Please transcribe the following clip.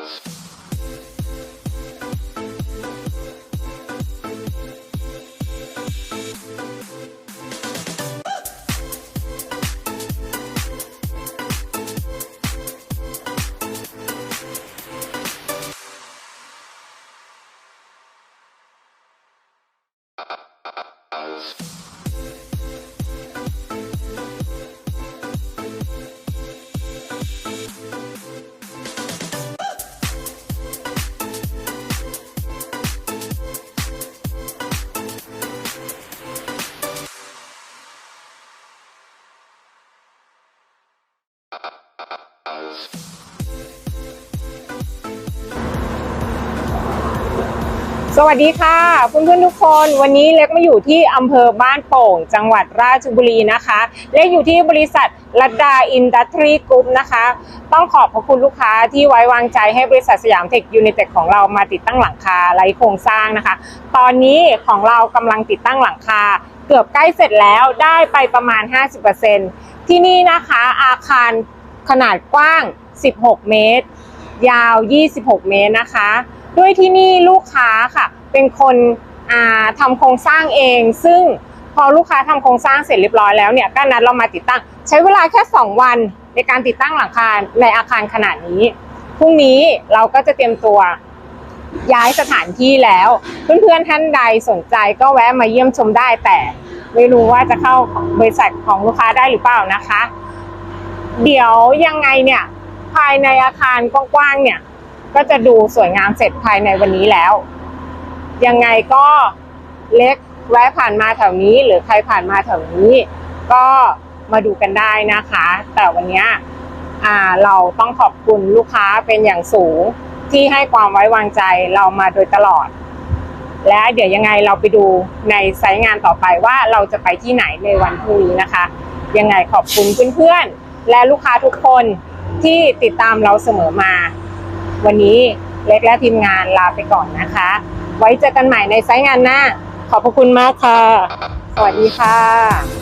house. สวัสดีค่ะเพื่อนๆทุกคนวันนี้เล็กมาอยู่ที่อำเภอบ้านโป่ง จังหวัดราชบุรีนะคะเล็กอยู่ที่บริษัทลัดดาอินดัสทรีกรุ๊ปนะคะ ต้องขอบพระคุณลูกค้าที่ไว้วางใจให้บริษัทสยามเทคยูนิเต็ดของเรามาติดตั้งหลังคาไร้โครงสร้างนะคะ ตอนนี้ของเรากำลังติดตั้งหลังคา เกือบใกล้เสร็จแล้วได้ไปประมาณ 50%ที่นี่นะคะอาคาร ขนาดกว้าง 16 เมตร ยาว 26 เมตรนะคะ ด้วยที่นี่ลูกค้าค่ะ เป็นคนอ่าทำโครงสร้างเอง ซึ่งพอลูกค้าทำโครงสร้างเสร็จเรียบร้อยแล้วเนี่ยก็นัดเรามาติดตั้ง ใช้เวลาแค่ 2 วันในการติดตั้งหลังคาในอาคารขนาดนี้พรุ่งนี้เราก็จะเตรียมตัวย้ายสถานที่แล้ว เพื่อนๆท่านใดสนใจก็แวะมาเยี่ยมชมได้แต่ไม่รู้ว่าจะเข้าบริษัทของลูกค้าได้หรือเปล่านะคะ เดี๋ยวยังไงเนี่ย ภายในอาคารกว้างๆเนี่ย ก็จะดูสวยงามเสร็จภายในวันนี้แล้ว ยังไงก็เล็กแวะผ่านมาแถวนี้ หรือใครผ่านมาแถวนี้ ก็มาดูกันได้นะคะ แต่วันนี้เราต้องขอบคุณลูกค้าเป็นอย่างสูงที่ให้ความไว้วางใจเรามาโดยตลอด และเดี๋ยวยังไงเราไปดูในไซต์งานต่อไปว่าเราจะไปที่ไหนในวันพรุ่งนี้นะคะ ยังไงขอบคุณเพื่อนๆ และลูกค้าทุกคนที่ติดตามเราเสมอมา วันนี้เล็กและทีมงานลาไปก่อนนะคะ ไว้เจอกันใหม่ในไซต์งานหน้า ขอบพระคุณมากค่ะ สวัสดีค่ะ